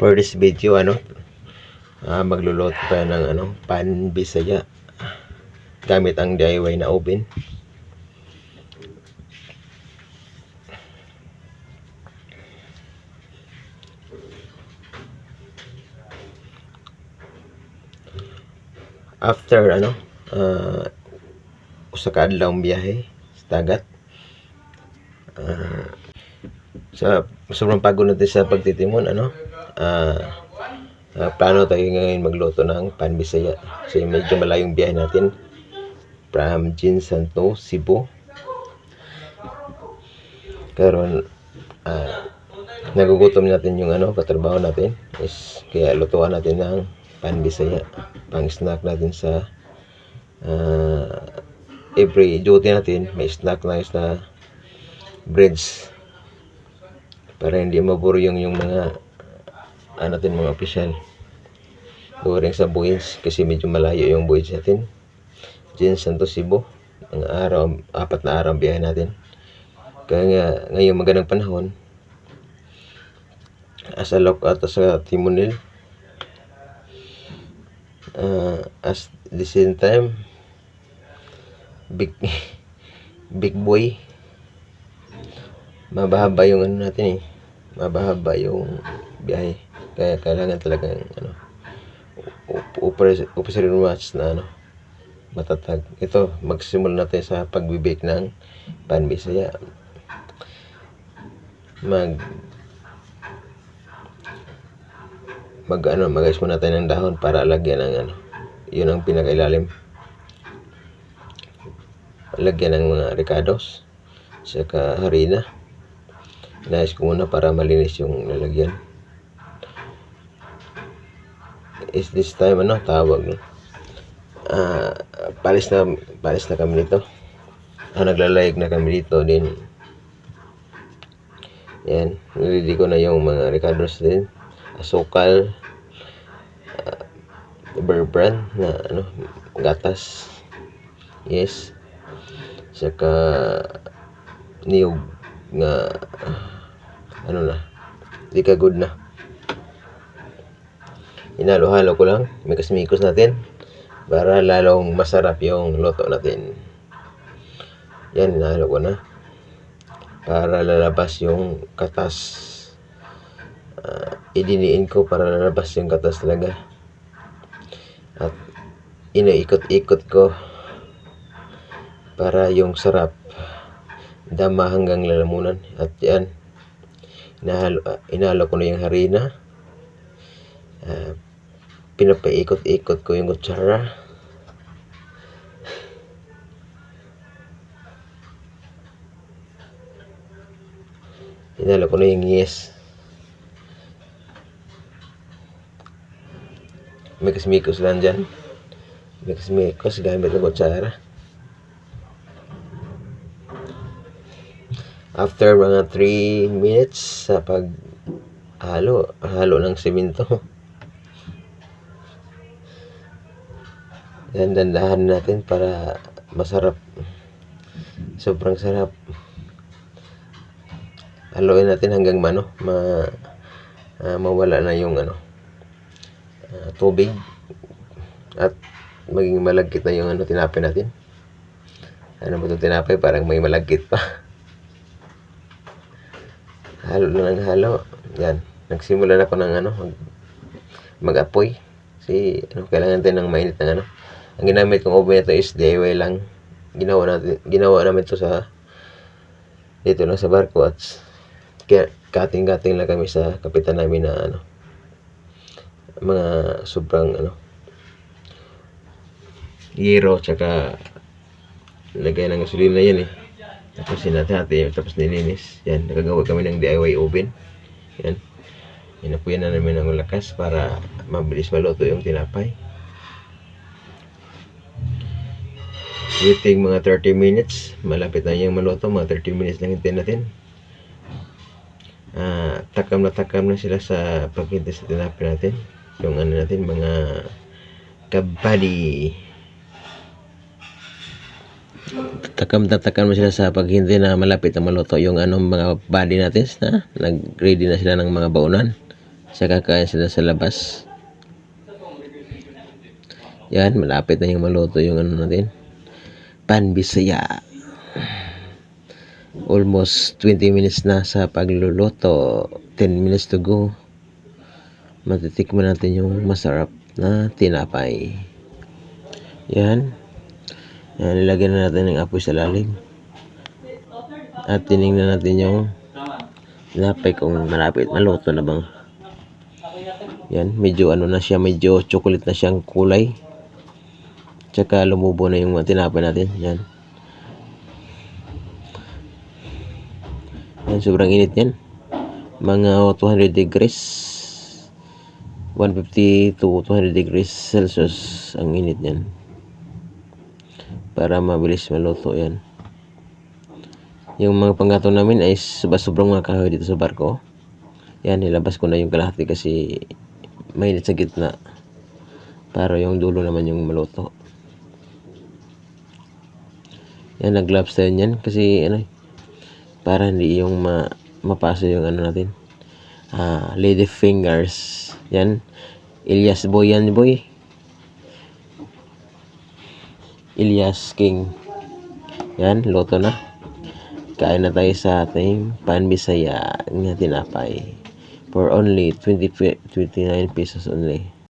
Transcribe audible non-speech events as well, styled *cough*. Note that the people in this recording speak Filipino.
for this video ano ah, magluluto tayo ng ano pan bisaya gamit ang DIY na oven. After ano ah, usa ka adlaw biyahe sa dagat ah, sa sobrang pagod natin sa pagtitimon ano ah ah, plano tayo ngayon magluto ng pan bisaya. So medyo malayong biyahe natin. From Jinsan to Cebu. Karon ah nagugutom natin yung ano katrabaho natin. Is kaya lutuan natin ng pan bisaya. Pang snack natin sa ah, every duty natin may snack na na breads. Para hindi maburo yung yung mga ano natin mga opisyal? During sa buwis kasi medyo malayo yung buwis natin. Diyan Santo Cebu ang araw, apat na araw ang biyahe natin. Kaya nga ngayong magandang panahon as a look at sa Timonil uh, as the same time big *laughs* big boy. Mabahaba yung ano natin eh. Mabahaba yung biyahe kaya kailangan talaga ano officer watch na ano matatag. Ito magsimula natin sa pagbibake ng pan bisaya. Mag mag ano mag muna tayo ng dahon para lagyan ng ano yun ang pinakailalim. Lagyan ng mga ricados saka harina. Inayos ko muna para malinis yung lalagyan. Is this time ano tawag? Ah, palis na palis na kami dito. Ah, naglalayag na kami dito din. Yan, nilidi ko na yung mga ricados din. Asukal, uh, bear brand na ano, gatas. Yes. Saka niyog nga ano na di ka good na inalo-halo ko lang mikas-mikos natin para lalong masarap yung luto natin. Yan inalo ko na para lalabas yung katas. Uh, idiniin ko para lalabas yung katas talaga. At iniikot-ikot ko para yung sarap dama hanggang lalamunan. At yan inahalo, uh, inahalo ko na yung harina. Uh, pinapaikot-ikot ko yung kutsara. Inahalo ko na yung yes. Mikos-mikos lang dyan. Mikos-mikos gamit ng kutsara. After mga 3 minutes sa pag halo, halo ng simento. *laughs* Yan, dandahan natin para masarap. Sobrang sarap. Haluin natin hanggang mano, ma, uh, mawala na yung ano, uh, tubig at maging malagkit na yung ano, tinapay natin. Ano ba itong tinapay? Parang may malagkit pa. *laughs* halo na ng halo. Yan. Nagsimula na ako ng ano, mag, mag-apoy. Kasi ano, kailangan tayo ng mainit ng ano. Ang ginamit kong oven ito is DIY lang. Ginawa natin, ginawa namin to sa dito lang sa barko at kaya kating-kating lang kami sa kapitan namin na ano mga sobrang ano yero tsaka lagay ng gasolina yan eh tapos sinatati, tapos nilinis. Yan, nakagawa kami ng DIY oven. Yan. Inapuyan na namin ng lakas para mabilis maluto yung tinapay. Waiting mga 30 minutes. Malapit na yung maluto. Mga 30 minutes lang hintayin natin. Uh, takam na takam na sila sa paghintay sa tinapay natin. Yung ano natin, mga kabali takam tatakam mo sila sa paghintay na malapit na maluto yung anong mga body natin na nag-ready na sila ng mga baunan Sa kakain sila sa labas. Yan, malapit na yung maluto yung ano natin. Pan Bisaya. Almost 20 minutes na sa pagluluto. 10 minutes to go. Matitikman natin yung masarap na tinapay. Yan. Yan, nilagyan na natin ng apoy sa lalim. At tinignan natin yung tinapay kung malapit. Maluto na bang. Yan, medyo ano na siya, medyo chocolate na siyang kulay. Tsaka lumubo na yung tinapay natin. Yan. Yan, sobrang init yan. Mga 200 degrees. 150 to 200 degrees Celsius ang init yan. Para mabilis maluto yan. Yung mga panggatong namin ay sob- sobrang mga kahoy dito sa barko. Yan, nilabas ko na yung kalahati kasi mainit sa gitna. Para yung dulo naman yung maluto. Yan, nag-gloves tayo yan kasi ano, para hindi yung ma mapaso yung ano natin. Ah, lady fingers. Yan. Elias boy yan boy. Elias King. Yan, loto na. Kain na tayo sa ating panbisaya nga tinapay. For only 20, pe- 29 pesos only.